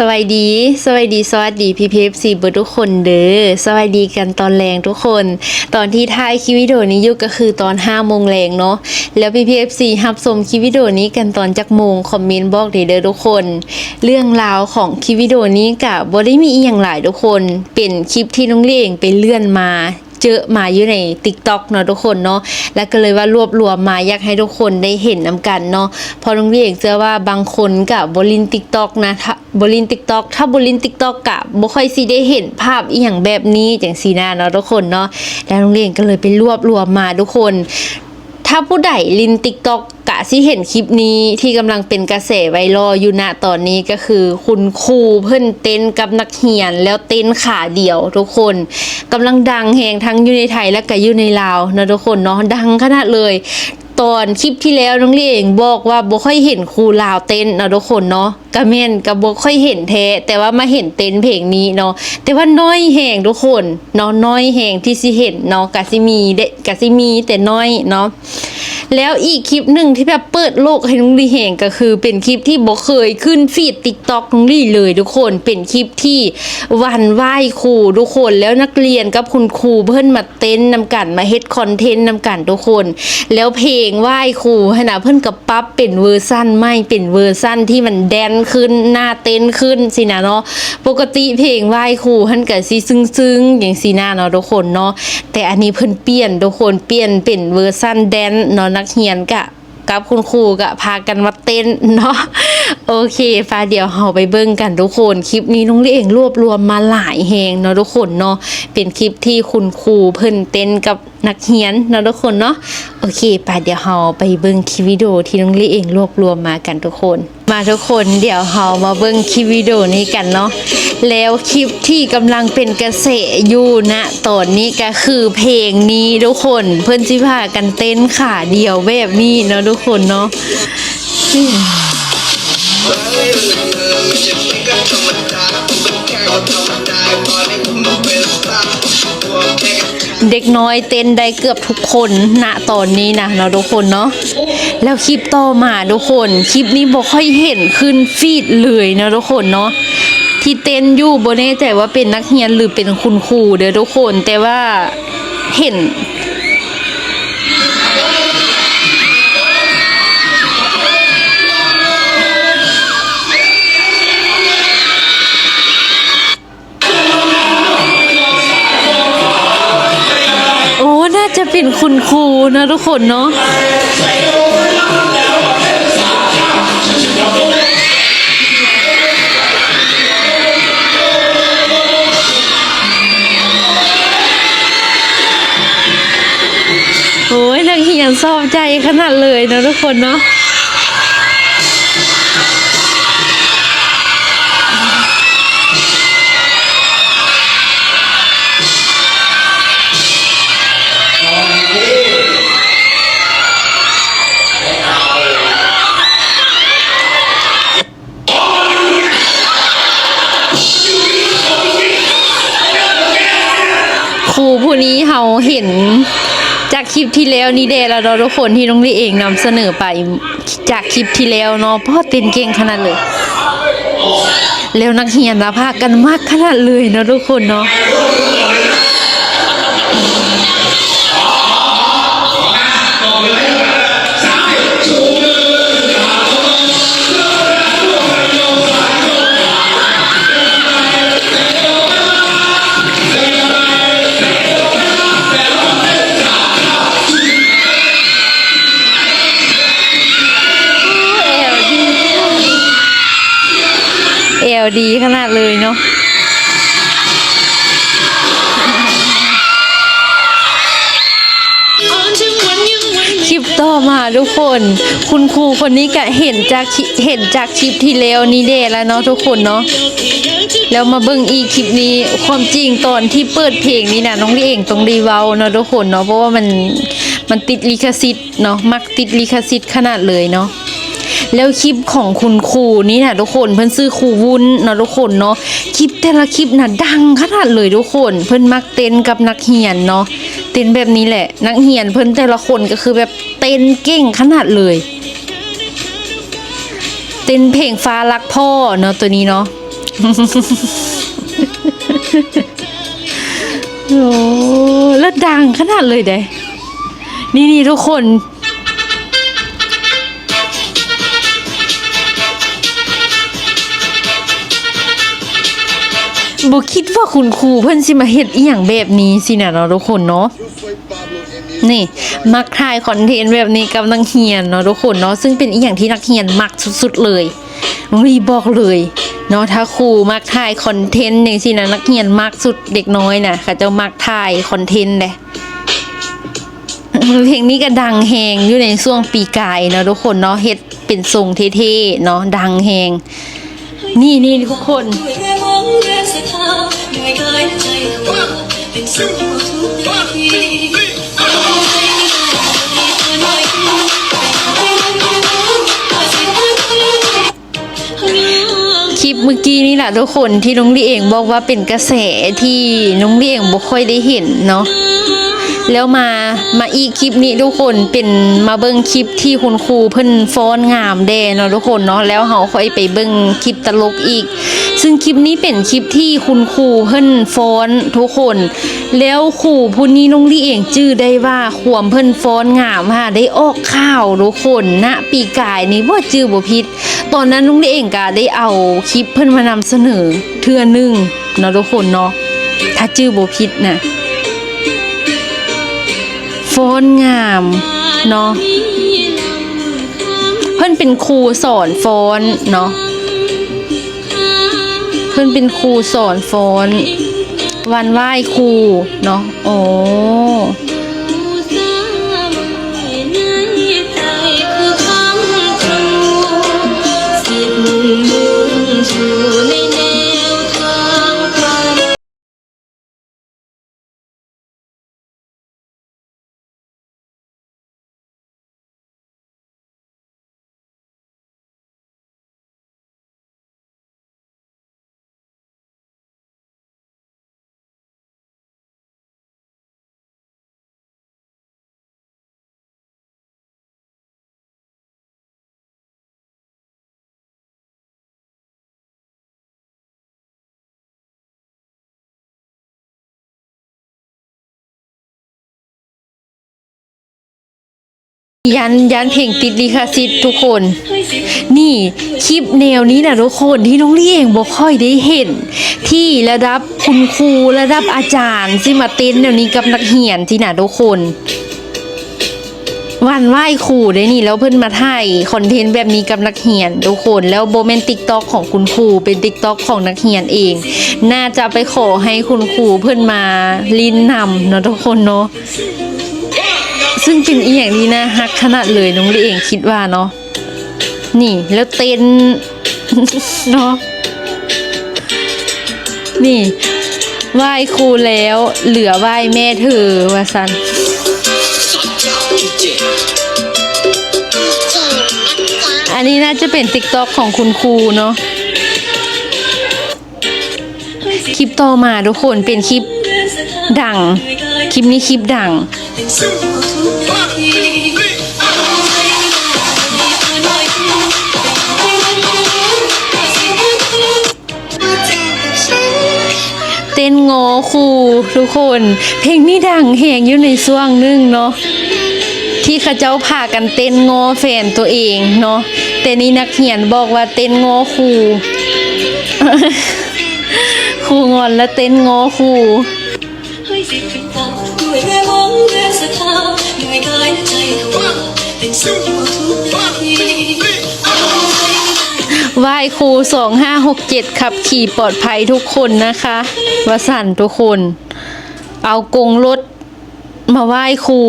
สวัสดีสวัสดีสวัสดีพี่พีเอฟซีเบอร์ทุกคนเด้อสวัสดีกันตอนแรงทุกคน ตอนที่ถ่ายคลิปวิดีโอนี้อยู่ก็คือตอน5โมงแรงเนาะแล้วพี่พีเอฟซีรับชมคลิปวิดีโอนี้กันตอนจักโมงคอมเมนต์บอกเด้อทุกคน เรื่องราวของคลิปวิดีโอนี้กะบ่ได้มีอีหยังหลายทุกคน เป็นคลิปที่น้องเลี้ยงไปเลื่อนมา เจอมาอยู่ใน t ิ k t o k เนาะทุกคนเนาะแล้วก็เลยว่ารวบรวมมาอยากให้ทุกคนได้เห็นนำกันเนาะพอน้องเรียกเจอว่าบางคนกับบลิน t ิ k t o k นะบลิน t ิ k t o k ถ้าบลิน t ิ k t o k กะบ่ค่อยสิได้เห็นภาพอีหยังแบบนี้จังซีนาเนาะทุกคนเนาะแล้วน้องเรียนก็เลยไปรวบรวมมาทุกคน ถ้าผู้ใดลินติ๊กต็อก กะที่เห็นคลิปนี้ที่กำลังเป็นกระแสไวรัลอยู่ณตอนนี้ก็คือ คุณครูเพื่อนเต้นกับนักเรียน แล้วเต้นขาเดียวทุกคนกำลังดังแหงทั้งอยู่ในไทยและก็อยู่ในลาวนะทุกคนเนาะดังขนาดเลย ตอนคลิปที่แล้วน้องเลียงบอกว่าบ่ค่อยเห็นครูลาวเต้นนะทุกคนเนาะกระแม่นก็บ่ค่อยเห็นแท้แต่ว่ามาเห็นเต้นเพลงนี้เนาะแต่ว่าน้อยแห่งทุกคนเนาะน้อยแห่งที่สิเห็นเนาะกะสิมีเดะกะสิมีแต่น้อยเนาะแล้วอีกคลิปหนึ่งที่แบบเปิดโลกให้น้องลีเห็นก็คือ เป็นคลิปที่บอเคยขึ้นฟีดติ๊กต็อกน้องลีเลยทุกคนเป็นคลิปที่วันไหว้ครูทุกคนแล้วนักเรียนกับคุณครูเพิ่นมาเต้นนำกันมาเฮ็ดคอนเทนต์นำกันทุกคน แล้วเพลงงไหว้ครูให้นะเพิ่นกับปั๊บเป็นเวอร์ชั่นไม่เป็นเวอร์ชั่นที่มันแดนขึ้นหน้าเต้นขึ้นสินะเนาะปกติเพลงไหว้ครูเพิ่นก็สิซึ้งๆอย่างสีหน้าเนาะทุกคนเนาะแต่อันนี้เพิ่นเปลี่ยนทุกคนเปลี่ยนเป็นเวอร์ชั่นแดนเนาะนักเรียนกะกับคุณครูก็พากันมาเต้นเนาะโอเคฟ้าเดี๋ยวเราไปเบิ่งกันทุกคนคลิปนี้น้องเลี้ยงรวบรวมมาหลายแหงเนาะทุกคนเนาะเป็นคลิปที่คุณครูเพิ่นเต้นกับ นักเรียนเนาะทุกคนเนาะโอเคไปเดี๋ยวเราไปเบิ่งคลิปวิดีโอที่น้องเลี้ยงรวบรวมมากันทุกคน มาทุกคนเดี๋ยวเรามาเบิ่งคลิปวิดีโอนี้กันเนาะแล้วคลิปที่กำลังเป็นกระแสอยู่นะตอนนี้ก็คือเพลงนี้ทุกคน เพิ่นสิพากันเต้นขาเดียวแบบนี้เนาะทุกคนเนาะเเด็กน้อยเต้นได้เกือบทุกคนณตอนนี้นะเนาะทุกคนเนาะแล้วคลิปต่อมาทุกคนคลิปนี้บ่ค่อยเห็นขึ้นฟีดเลยเนาะทุกคนเนาะที่เต้นอยู่บ่แน่ใจว่าเป็นนักเรียนหรือเป็นคุณครูเด้อทุกคนแต่ว่าเห็น น่าจะเป็นคุณครูนะทุกคนเนาะโอ้ยนักเรียนชอบใจขนาดเลยนะทุกคนเนาะ นี้เราเห็นจากคลิปที่แล้วนี่เดแล้วเราทุกคนที่น้องลี่เองนำเสนอไปจากคลิปที่แล้วเนาะพ่อเต้นเก่งขนาดเลย แล้วนักเรียนนะพากันมากขนาดเลยเนาะทุกคนเนาะ เอลดีขนาดเลยเนาะคลิปต่อมาทุกคน คุณครูคนนี้ก็เห็นจากเห็นจากคลิปที่แล้วนี่เดแล้วเนาะทุกคนเนาะแล้วมาเบิ่งอีคลิปนี้ความจริงตอนที่เปิดเพลงนี้นะน้องลีเองต้องรีเวาเนาะทุกคนเนาะเพราะว่ามันมันติดลิขสิทธิ์เนาะมักติดลิขสิทธิ์ขนาดเลยเนาะ แล้วคลิปของคุณครูนี่นะทุกคนเพิ่นซื้อครูวุ้นเนาะทุกคนเนาะคลิปแต่ละคลิปน่ะดังขนาดเลยทุกคน เพิ่นมักเต้นกับนักเรียนเนาะเต้นแบบนี้แหละ นักเรียนเพิ่นแต่ละคนก็คือแบบเต้นเก่งขนาดเลยเต้นเพลงฟ้ารักพ่อเนาะตัวนี้เนาะโอ้แล้วดังขนาดเลยเด้นี่นี่ทุกคน บ่คิดว่าคุณครูเพิ่นสิมาเฮ็ดอีหยังแบบนี้สินะเนาะทุกคนเนาะนี่ มักถ่ายคอนเทนต์แบบนี้กับนักเรียนเนาะทุกคนเนาะซึ่งเป็นอีหยังที่นักเรียนมักสุดๆเลยน้องลีบอกเลยเนาะถ้าครูมักถ่ายคอนเทนต์อย่างสินะนักเรียนมักสุดเด็กน้อยน่ะเขาจะมักถ่ายคอนเทนต์เด้เพลงนี้ก็ดังแฮงอยู่ในช่วงปีกายเนาะทุกคนเนาะเฮ็ดเป็นทรงเท่ๆเนาะดังแฮง นี่นี่ทุกคน คลิปเมื่อกี้นี่แหละทุกคนที่น้องลี่เองบอกว่าเป็นกระแสที่น้องลี่เองบุค่อยได้เห็นเนาะ แล้วมามาอีกคลิปนี้ทุกคนเป็นมาเบิ่งคลิปที่คุณครูเพิ่นฟ้อนงามแดเนาะทุกคนเนาะแล้วเฮาค่อยไปเบิ่งคลิปตลกอีก ซึ่งคลิปนี้เป็นคลิปที่คุณครูเพิ่นฟ้อนทุกคน แล้วครูผู้นี้น้องลี่เองจื้อได้ว่าควมเพิ่นฟ้อนงามค่ะได้ออกข่าวทุกคนณปีกายนี้บ่าจื้อบ่ผิดตอนนั้นน้องลี่เองก็ได้เอาคลิปเพิ่นมานำเสนอเทื่อนึงเนาะทุกคนเนาะถ้าจื้อบ่ผิดน่ะ ฟ้อนงามเนาะเพื่อนเป็นครูสอนฟ้อนเนาะเพื่อนเป็นครูสอนฟ้อน วันไหว้ครูเนาะโอ้ ยันยันเพลงติดลิขสิทธิ์ทุกคน นี่คลิปแนวนี้นะทุกคนที่น้องลี่เองบ่ค่อยได้เห็น ที่ระดับคุณครูระดับอาจารย์ที่มาเต้นแนวนี้กับนักเรียนที่น่ะทุกคน วันไหว้ครูได้นี่แล้วเพิ่นมาถ่ายคอนเทนต์แบบนี้กับนักเรียนทุกคนแล้วโบเมนติกต็อกของคุณครูเป็นติ๊กต็อกของนักเรียนเอง น่าจะไปขอให้คุณครูเพิ่นมาลินนำเนาะทุกคนเนาะ ซึ่งเป็นอีอย่างนี้นะฮักขนาดเลยน้องลีเองคิดว่าเนาะนี่แล้วเต้นเนาะนี่ไหว้ครูแล้วเหลือไหว้แม่เธอว่าซันอันนี้น่าจะเป็นติ๊กต็อกของคุณครูเนาะคลิปต่อมาทุกคนเป็นคลิปดัง คลิปนี้คลิปดัง เป็นงที่เราทุกนาทีเอาใจที่เราดีเธอหน่อยเป็นใครนั้นก็รู้ว่าสิ่งนั้นคือมาเจอกับฉันเต้นงอครูทุกคน เพลงนี้ดังแหงอยู่ในช่วงหนึงเนาะที่เข้าเจ้าพากันเต้นงอแฟนตัวเองเนาะแต่นี่นักเขียนบอกว่าเต้นงอครูครูงอนแล้วเต้นงอครู องแรงศรัทธาด้วยกายและใจของเราเป็นสิ่งที่เราทุกนาทีเอาใจที่เราไหว้ครู2567ขับขี่ปลอดภัยทุกคนนะคะวสันทุกคน เอากงรถมาไหว้ครู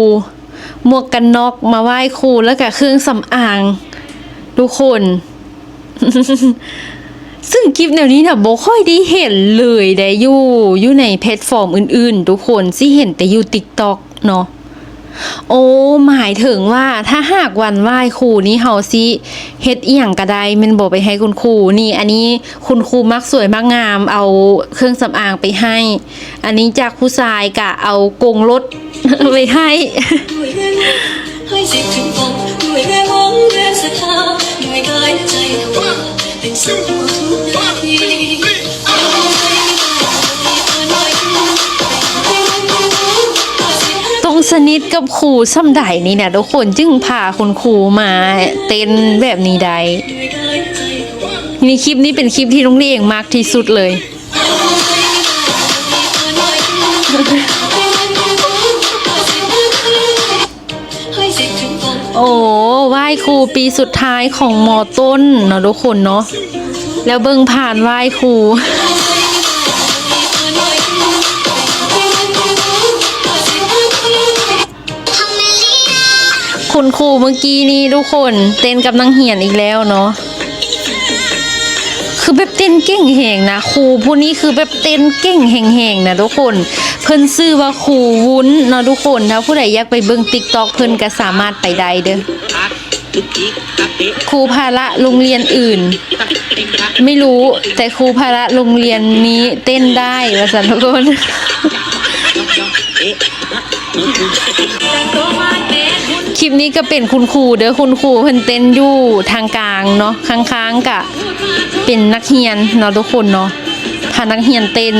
หมวกกันน็อกมาไหว้ครูแล้วก็เครื่องสำอาง ทุกคน ซึ่งคลิปแนวนี้นะโบค่อยได้เห็นเลยได้อยู่ อยู่ในแพลตฟอร์มอื่นๆ ทุกคนที่เห็นแต่อยู่ TikTok เนาะ โอ้หมายถึงว่าถ้าหากวันไหว้ครูนี้เฮาสิเฮ็ดอีหยังก็ได้แมันบอกไปให้คุณครูนี่ อันนี้คุณครูมักสวยมักงาม เอาเครื่องสำอางไปให้ อันนี้จากผู้ชายกะเอากงรถไปให้ด้วยแรงมองให้ สนิที่เราทุกนาทีกับครูซ้ำใดนี่นะทุกคนจึงพาคุณครูมาเต้นแบบนี้ได้นี่คลิปนี้เป็นคลิปที่น้องเลียงมากที่สุดเลยโอ้ไหว้ครูปีสุดท้ายของมอต้นเนาะทุกคนเนาะแล้วเบิ่งผ่านไหว้ครู คุณครูเมื่อกี้นี้ทุกคนเต้นกับนางเหียนอีกแล้วเนาะคือแบบเต้นเก่งแหงนะครูผู้นี้คือแบบเต้นเก่งแหงๆนะทุกคน เพิ่นชื่อว่าครูวุ้นเนาะทุกคนถ้าผู้ใดอยากไปเบิ่งติ๊กตอกเพิ่นก็สามารถไปได้เด้อครูภาระโรงเรียนอื่น ไม่รู้แต่ครูภาระโรงเรียนนี้เต้นได้ว่าสันทุกคน คลิปนี้ก็เป็นคุณครูเด้อคุณครูเพิ่นเต้นอยู่ทางกลางเนาะข้างๆกะเป็นนักเรียนเนาะทุกคนเนาะพานักเรียนเต้น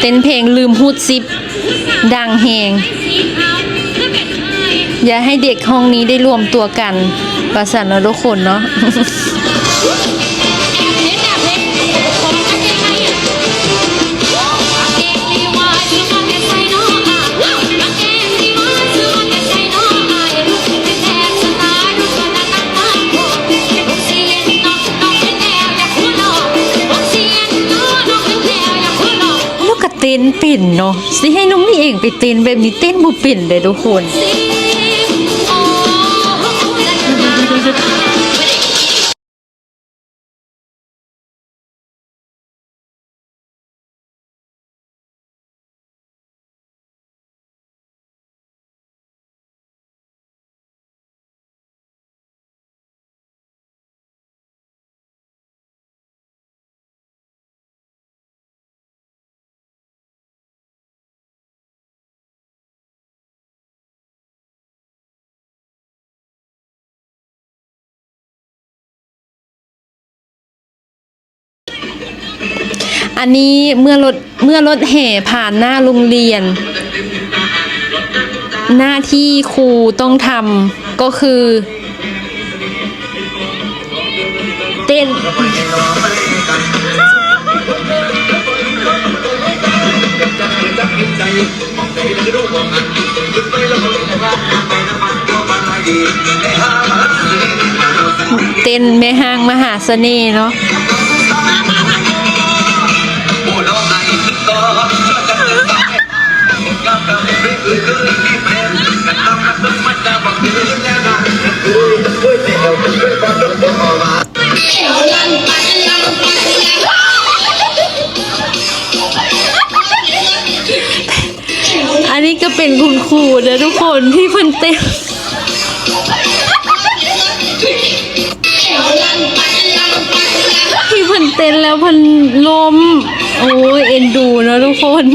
เต้นเพลงลืมฮูดซิปดังแหงอย่าให้เด็กห้องนี้ได้รวมตัวกัน ประสานเนาะทุกคนเนาะ นปิ่นเนาะสิให้น้องนี่เองไปเต้นแบบนี้เต้นบ่ปิ่นเลยทุกคน อันนี้เมื่อรถเมื่อรถแห่ผ่านหน้าโรงเรียน หน้าที่ครูต้องทำก็คือ เต้นเต้นแม่ห้างมหาเสน่ห์เนาะ อันนี้ก็เป็นคุณครูนะทุกคนที่เพิ่นเต้นที่เพิ่นเต้นแล้วเพิ่นล้ม โอ้ยเอ็นดูนะทุกคน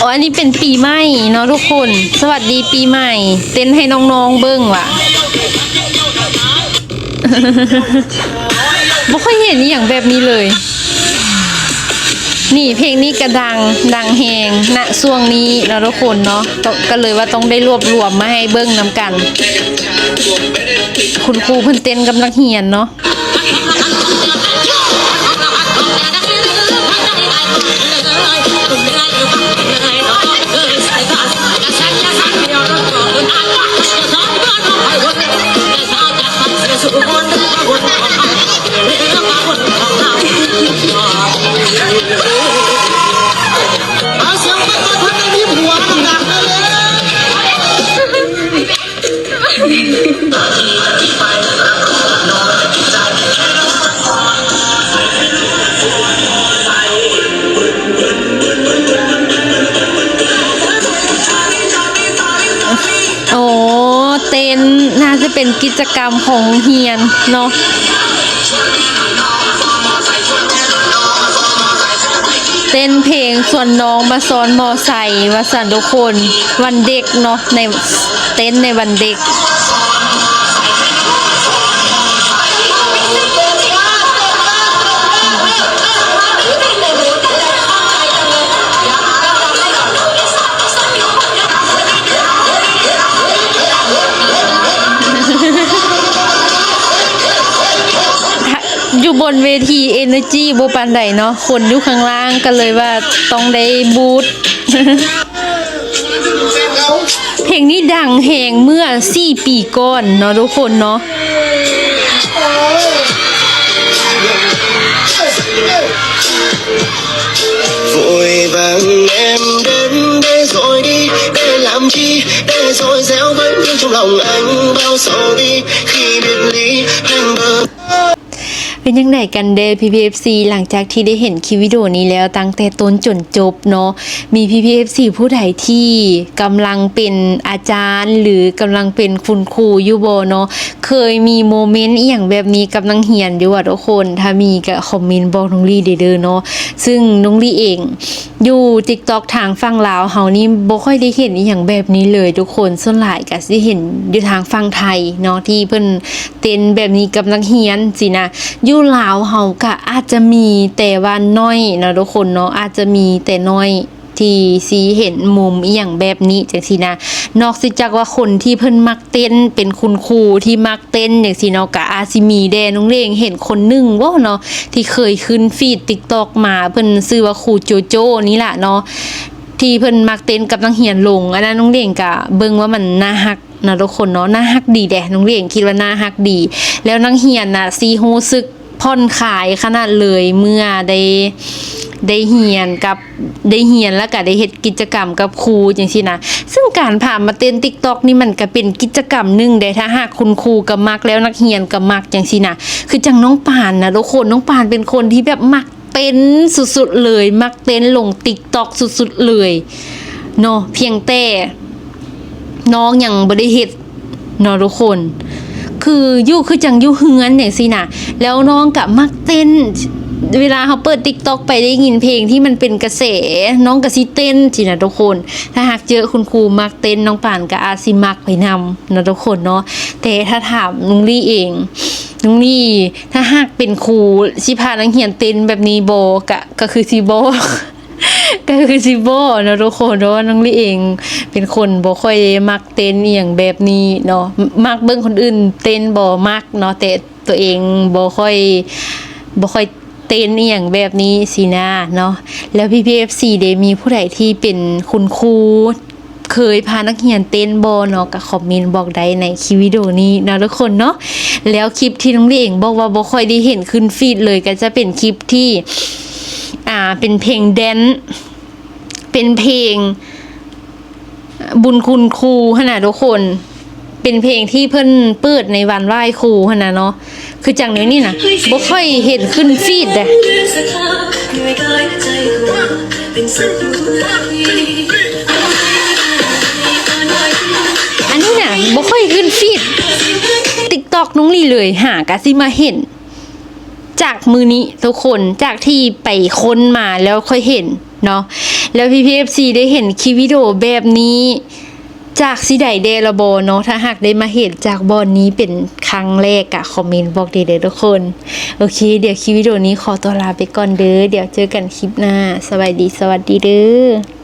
อ๋ออันนี้เป็นปีใหม่เนาะทุกคน สวัสดีปีใหม่ เต้นให้น้องๆเบิ้งว่ะบ่ค่อยเห็นอย่างแบบนี้เลย นี่เพลงนี้ก็ดังดังแหงณช่วงนี้นะทุกคนเนาะก็เลยว่าต้องได้รวบรวมมาให้เบิ้งนำกัน คุณครูเพิ่นเต้นกับนักเรียนเนาะ กิจกรรมของเฮียนเนาะเต้นเพลงส่วนน้องมาซ้อนมอไซค์มาสันทุกคน วันเด็กเนาะในเต้นในวันเด็ก นเวที Energy บ่ปานใดเนาะคนอยู่ข้างล่างก็เลยว่าต้องได้บูทเพลงนี้ดังแหงเมื่อ4ปีก่อนเนาะทุกคนเนาะ เป็นยังไงกันเด PPFC หลังจากที่ได้เห็นคลิปวิดีโอนี้แล้วตั้งแต่ต้นจนจบเนาะมี PPFC ผู้ใดที่กำลังเป็นอาจารย์ หรือกำลังเป็นคุณครูอยู่บ่เนาะเคยมีโมเมนต์อย่างแบบนี้กับนังเฮียนอยู่อะทุกคนถ้ามีก็คอมเมนต์บอกน้องลี่เด้อเนาะซึ่งน้องลี่เองอยู่ TikTok ทางฝั่งลาวเฮานี่บ่ค่อยได้เห็นอหย่างแบบนี้เลยทุกคนส่วนหลายก็สิเห็นอยู่ทางฝั่งไทยเนาะที่เพิ่นเต้นแบบนี้กับนักเรียนสินะอยู่ลาวเฮาก็อาจจะมีแต่ว่าน้อยนะทุกคนเนาะอาจจะมีแต่น้อยที่สีเห็นมุมอีหยังแบบนี้จังซี่นะ นอกจากว่าคนที่เพิ่นมักเต้นเป็นคุณครูที่มักเต้นจังซีเนาะก็อาจสิมีแดน้องเลงเห็นคนนึงบ่เนาะที่เคยขึ้นฟีด TikTok มาเพิ่นชื่อว่าครูโจโจ้นี่แหละเนาะที่เพิ่นมักเต้นกับนังเหียนลงอันนั้นน้องเลียงกะเบิ่งว่ามันน่าฮักนะทุกคนเนาะน่าฮักดีแดะน้องเลียงคิดว่าน่าฮักดี แล้วนังเหียนน่ะซีฮู้สึก ผ่อนคลายขนาดเลยเมื่อได้ได้เฮียนกับได้เฮียนแล้วก็ได้เฮ็ดกิจกรรมกับครูจังซี่นะซึ่งการผ่านมาเต้น TikTok นี่มันก็เป็นกิจกรรมหนึงได้ถ้าหากคุณครูก็มักแล้วนักเรียนก็มักจังซี่นะคือจังน้องปานนะทุกคนน้องปานเป็นคนที่แบบมักเต้นสุดๆเลย มักเต้นลงติ๊กตอกสุดๆเลยเนาะเพียงแต่น้องยังบ่ได้เฮ็ดเนาะทุกคน คืออยู่คือจังอยู่เฮือนอย่างสินะแล้วน้องกับมักเต้นเวลาเขาเปิดติ๊กต็อกไปได้ยินเพลงที่มันเป็นกระแสน้องก็สิเต้นสินะทุกคน ถ้าหากเจอคุณครูมักเต้นน้องป่านก็อาจสิมักไปนำนะทุกคนเนาะแต่ถ้าถามนุงลี่เองนุงลี่ถ้าหากเป็นครูสิพานักเรียนเต้นแบบนี้โบกะก็คือสิโบ ก็คือซิโบนะทุกคนเพราะว่าน้องลี่เองเป็นคนบ่ค่อยมักเต้นอหย่างแบบนี้เนาะมักเบิ่งคนอื่น เต้นบ่มักเนาะแต่ตัวเองบ่ค่อยบ่ค่อยเต้นอหย่างแบบนี้สินะเนาะแล้วพี่พีเอฟซีเดมีผู้ใดที่เป็นคุณครูเคยพานักเรียนเต้นบ่เนาะก็คอมเมนต์บอกได้ในคลิปวิดีโอนี้นะทุกคนเนาะแล้วคลิปที่น้องลี่เองบอกว่าบ่ค่อยได้เห็นขึ้นฟีดเลยก็จะเป็นคลิปที่ อ่าเป็นเพลงแดนเป็นเพลงบุญคุณครูขนาดทุกคน เป็นเพลงที่เพิ่นเปิดในวันไหว้ครูขนาดเนาะคือจังนี้นี่นะบ่ค่อยเห็นขึ้นฟีดเรื่องสักครั้งเหนื่อยกายและใจหัวเป็นสุขทุกทีเอาใจไม่ได้ตอนไหนอันนี้น่ะบ่ค่อยขึ้นฟีดติ๊กตอกน้องลี่เลยหากะสิมาเห็น จากมือนี้ทุกคนจากที่ไปค้นมาแล้วค่อยเห็นเนาะแล้วพี่พีเอฟซีได้เห็นคลิปวิดีโอแบบนี้จากสิไดเดลโบเนาะถ้าหากได้มาเห็นจากบอลนี้เป็นครั้งแรกอะคอมเมนต์บอกเด้อทุกคน โอเค เดี๋ยวคลิปวิดีโอนี้ขอตัวลาไปก่อนเด้อเดี๋ยวเจอกันคลิปหน้า สวัสดีสวัสดีเด้อ